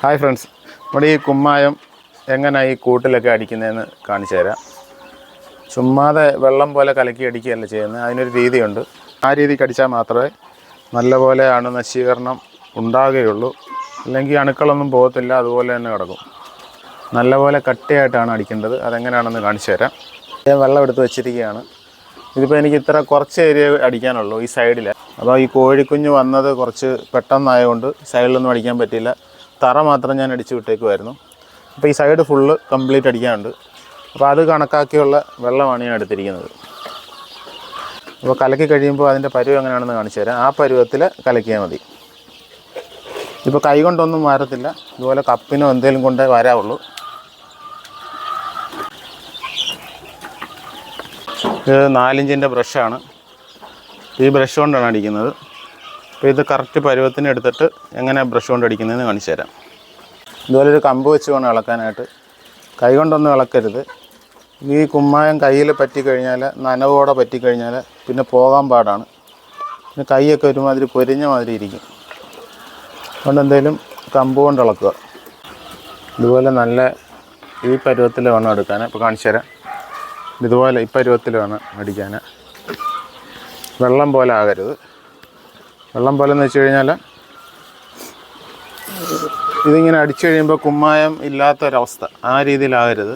Hi friends നമ്മുടെ ഈ കുമ്മായം എങ്ങനെ ഈ കൂട്ടിലൊക്കെ അടിക്കുന്നതെന്ന് കാണിച്ചു തരാം. ചുമ്മാതെ വെള്ളം പോലെ കലക്കി അടിക്കുകയല്ല ചെയ്യുന്നത്. അതിനൊരു രീതിയുണ്ട്. ആ രീതിക്ക് അടിച്ചാൽ മാത്രമേ നല്ലപോലെ അണു നശീകരണം ഉണ്ടാകുകയുള്ളൂ. അല്ലെങ്കിൽ അണുക്കളൊന്നും പോകത്തില്ല അതുപോലെ തന്നെ കിടക്കും. നല്ലപോലെ കട്ടിയായിട്ടാണ് അടിക്കേണ്ടത്. അതെങ്ങനെയാണെന്ന് കാണിച്ചു തരാം. ഞാൻ വെള്ളം എടുത്ത് വെച്ചിരിക്കുകയാണ്. ഇതിപ്പോൾ എനിക്ക് ഇത്ര കുറച്ച് ഏരിയ അടിക്കാനുള്ളൂ ഈ സൈഡിൽ അപ്പോൾ ഈ കോഴിക്കുഞ്ഞ് വന്നത് കുറച്ച് പെട്ടെന്നായതുകൊണ്ട് സൈഡിലൊന്നും അടിക്കാൻ പറ്റിയില്ല. തറ മാത്രം ഞാൻ അടിച്ചു വിട്ടേക്കുമായിരുന്നു അപ്പോൾ ഈ സൈഡ് ഫുള്ള് കംപ്ലീറ്റ് അടിക്കാനുണ്ട്. അപ്പോൾ അത് കണക്കാക്കിയുള്ള വെള്ളമാണ് ഞാൻ എടുത്തിരിക്കുന്നത്. അപ്പോൾ കലക്കി കഴിയുമ്പോൾ അതിന്റെ പരുവം എങ്ങനെയാണെന്ന് കാണിച്ചു തരാം. ആ പരുവത്തിൽ കലക്കിയാൽ മതി. ഇപ്പോൾ കൈ കൊണ്ടൊന്നും മാറത്തില്ല ഇതുപോലെ കപ്പിനോ എന്തെങ്കിലും കൊണ്ടേ വരാവുള്ളൂ. ഇത് നാലിഞ്ചിന്റെ ബ്രഷാണ് ഈ ബ്രഷ് കൊണ്ടാണ് അടിക്കുന്നത്. അപ്പോൾ ഇത് കറക്റ്റ് പരുവത്തിന് എടുത്തിട്ട് എങ്ങനെ ബ്രഷ് കൊണ്ട് അടിക്കുന്നതെന്ന് കാണിച്ചു തരാം. ഇതുപോലെ ഒരു കമ്പ് വെച്ച് വേണം ഇളക്കാനായിട്ട്. കൈ കൊണ്ടൊന്നും ഇളക്കരുത്. ഈ കുമ്മായം കയ്യിൽ പറ്റിക്കഴിഞ്ഞാൽ നനവോടെ പറ്റിക്കഴിഞ്ഞാൽ പിന്നെ പോകാൻ പാടാണ്. പിന്നെ കൈയൊക്കെ ഒരുമാതിരി പൊരിഞ്ഞ മാതിരി ഇരിക്കും. അതുകൊണ്ട് എന്തെങ്കിലും കമ്പ് കൊണ്ട് ഇളക്കുക. ഇതുപോലെ നല്ല ഈ പരുവത്തിൽ വേണം എടുക്കാൻ ഇപ്പോൾ കാണിച്ചു തരാം. ഇതുപോലെ ഈ പരുവത്തിൽ വേണം അടിക്കാൻ വെള്ളം പോലെ ആകരുത്. വെള്ളം പോലെ എന്ന് വെച്ച് കഴിഞ്ഞാൽ ഇതിങ്ങനെ അടിച്ചു കഴിയുമ്പോൾ കുമ്മായം ഇല്ലാത്തൊരവസ്ഥ. ആ രീതിയിലാകരുത്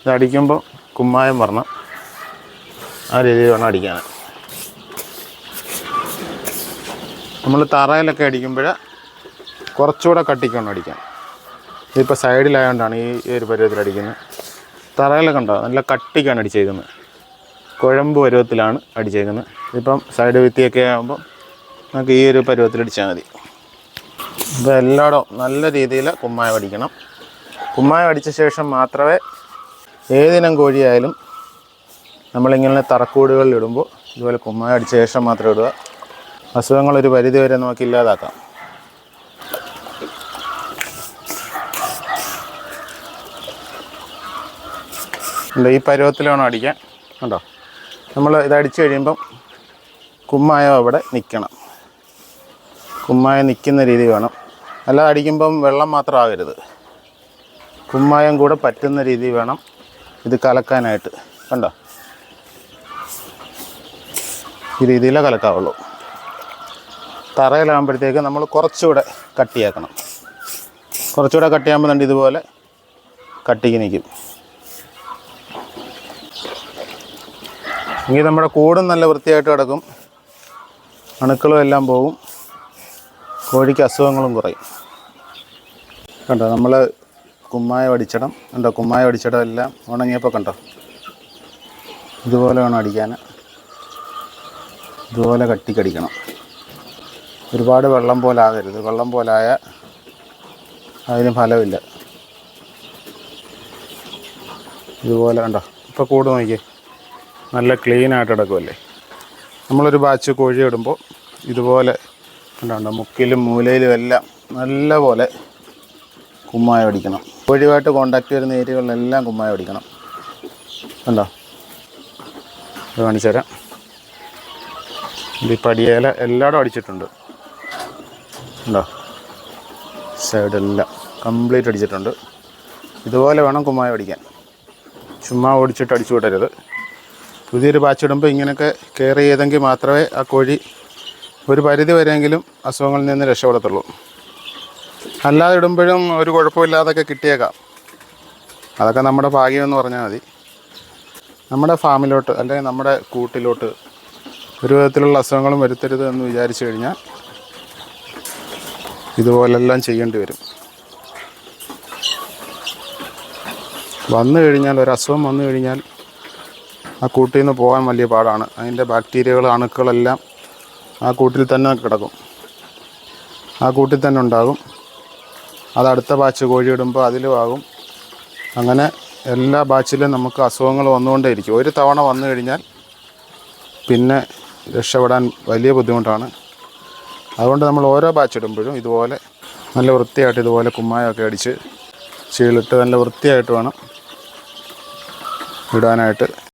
ഇത് അടിക്കുമ്പോൾ കുമ്മായം വരണം. ആ രീതിയിൽ വേണം അടിക്കാൻ നമ്മൾ തറയിലൊക്കെ അടിക്കുമ്പോൾ കുറച്ചുകൂടെ കട്ടിക്കണം അടിക്കാൻ ഇതിപ്പോൾ സൈഡിലായതുകൊണ്ടാണ് ഈ ഒരു പരുവത്തിൽ അടിക്കുന്നത്. തറയിലൊക്കെ ഉണ്ടോ? നല്ല കട്ടിക്കാണ് അടിച്ചേക്കുന്നത്. കുഴമ്പ് പരുവത്തിലാണ് അടിച്ചേക്കുന്നത്. ഇപ്പം സൈഡ് വിത്തിയൊക്കെ ആകുമ്പോൾ നമുക്ക് ഈ ഒരു പരുവത്തിൽ അടിച്ചാൽ മതി. അപ്പം എല്ലായിടവും നല്ല രീതിയിൽ കുമ്മായ അടിക്കണം കുമ്മായം അടിച്ച ശേഷം മാത്രമേ ഏതിനം കോഴിയായാലും നമ്മളിങ്ങനെ തറക്കൂടുകളിൽ ഇടുമ്പോൾ ഇതുപോലെ കുമ്മായം അടിച്ച ശേഷം മാത്രം ഇടുക. അസുഖങ്ങൾ ഒരു പരിധി വരെ നമുക്ക് ഇല്ലാതാക്കാം. അല്ല ഈ പരുവത്തിലാണോ അടിക്കാൻ. കണ്ടോ? നമ്മൾ ഇത് അടിച്ചു കഴിയുമ്പം കുമ്മായം അവിടെ നിൽക്കണം. കുമ്മായം നിൽക്കുന്ന രീതി വേണം. അല്ലാതെ അടിക്കുമ്പം വെള്ളം മാത്രം ആകരുത്. കുമ്മായം കൂടെ പറ്റുന്ന രീതി വേണം ഇത് കലക്കാനായിട്ട്. കണ്ടോ? ഈ രീതിയിലേ കലക്കാവുള്ളൂ. തറയിലാകുമ്പോഴത്തേക്ക് നമ്മൾ കുറച്ചുകൂടെ കട്ടിയാക്കണം. കുറച്ചുകൂടെ കട്ടിയാകുമ്പോൾ തന്നെ ഇതുപോലെ കട്ടിക്ക് നിൽക്കും. എങ്കിൽ നമ്മുടെ കൂടും നല്ല വൃത്തിയായിട്ട് കിടക്കും. അണുക്കളും എല്ലാം പോകും കോഴിക്ക് അസുഖങ്ങളും കുറയും. കണ്ടോ നമ്മൾ കുമ്മായ അടിച്ചിടം കണ്ടോ കുമ്മായ അടിച്ചിടം എല്ലാം ഉണങ്ങിയപ്പോൾ കണ്ടോ? ഇതുപോലെ വേണം അടിക്കാൻ ഇതുപോലെ കട്ടിക്കടിക്കണം. ഒരുപാട് വെള്ളം പോലെ ആകരുത് വെള്ളം പോലായ അതിന് ഫലമില്ല. ഇതുപോലെ കണ്ടോ ഇപ്പോൾ കൂട് നോക്കിയേ നല്ല ക്ലീനായിട്ട് കിടക്കുമല്ലേ നമ്മളൊരു ബാച്ച് കോഴി ഇടുമ്പോൾ ഇതുപോലെ കണ്ടോ മുക്കിലും മൂലയിലും എല്ലാം നല്ല പോലെ കുമ്മായ അടിക്കണം ഒഴിവായിട്ട് കോണ്ടാക്ട് വരുന്ന ഏരിയകളിലെല്ലാം കുമ്മായ അടിക്കണം കണ്ടോ? ഇത് കാണിച്ചു തരാം. ഈ പടിയേല എല്ലായിടും അടിച്ചിട്ടുണ്ട്. ഉണ്ടോ സൈഡെല്ലാം കംപ്ലീറ്റ് അടിച്ചിട്ടുണ്ട്. ഇതുപോലെ വേണം കുമ്മായ അടിക്കാൻ ചുമ്മാ ഓടിച്ചിട്ട് അടിച്ചു വിടരുത് പുതിയൊരു ബാച്ചിടുമ്പോൾ ഇങ്ങനെയൊക്കെ കെയർ ചെയ്തെങ്കിൽ മാത്രമേ ആ കോഴി ഒരു പരിധി വരെയെങ്കിലും അസുഖങ്ങളിൽ നിന്ന് രക്ഷപ്പെടത്തുള്ളൂ. അല്ലാതെ ഇടുമ്പോഴും ഒരു കുഴപ്പമില്ലാതൊക്കെ കിട്ടിയേക്കാം. അതൊക്കെ നമ്മുടെ ഭാഗ്യമെന്ന് പറഞ്ഞാൽ മതി. നമ്മുടെ ഫാമിലോട്ട് അല്ലെങ്കിൽ നമ്മുടെ കൂട്ടിലോട്ട് ഒരു വിധത്തിലുള്ള അസുഖങ്ങളും വരുത്തരുത് എന്ന് വിചാരിച്ചു കഴിഞ്ഞാൽ ഇതുപോലെല്ലാം ചെയ്യേണ്ടി വരും. വന്നു കഴിഞ്ഞാൽ ഒരു അസുഖം വന്നു കഴിഞ്ഞാൽ ആ കൂട്ടിൽ നിന്ന് പോകാൻ വലിയ പാടാണ്. അതിന്റെ ബാക്ടീരിയകൾ അണുക്കളെല്ലാം ആ കൂട്ടിൽ തന്നെ കിടക്കും. ആ കൂട്ടിൽ തന്നെ ഉണ്ടാകും. അത് അടുത്ത ബാച്ച് കോഴി ഇടുമ്പോൾ അതിലും ആകും. അങ്ങനെ എല്ലാ ബാച്ചിലും നമുക്ക് അസുഖങ്ങൾ വന്നുകൊണ്ടേയിരിക്കും. ഒരു തവണ വന്നു കഴിഞ്ഞാൽ പിന്നെ രക്ഷപ്പെടാൻ വലിയ ബുദ്ധിമുട്ടാണ്. അതുകൊണ്ട് നമ്മൾ ഓരോ ബാച്ച് ഇടുമ്പോഴും ഇതുപോലെ നല്ല വൃത്തിയായിട്ട് ഇതുപോലെ കുമ്മായമൊക്കെ അടിച്ച് ചീളിട്ട് നല്ല വൃത്തിയായിട്ട് വേണം ഇടാനായിട്ട്.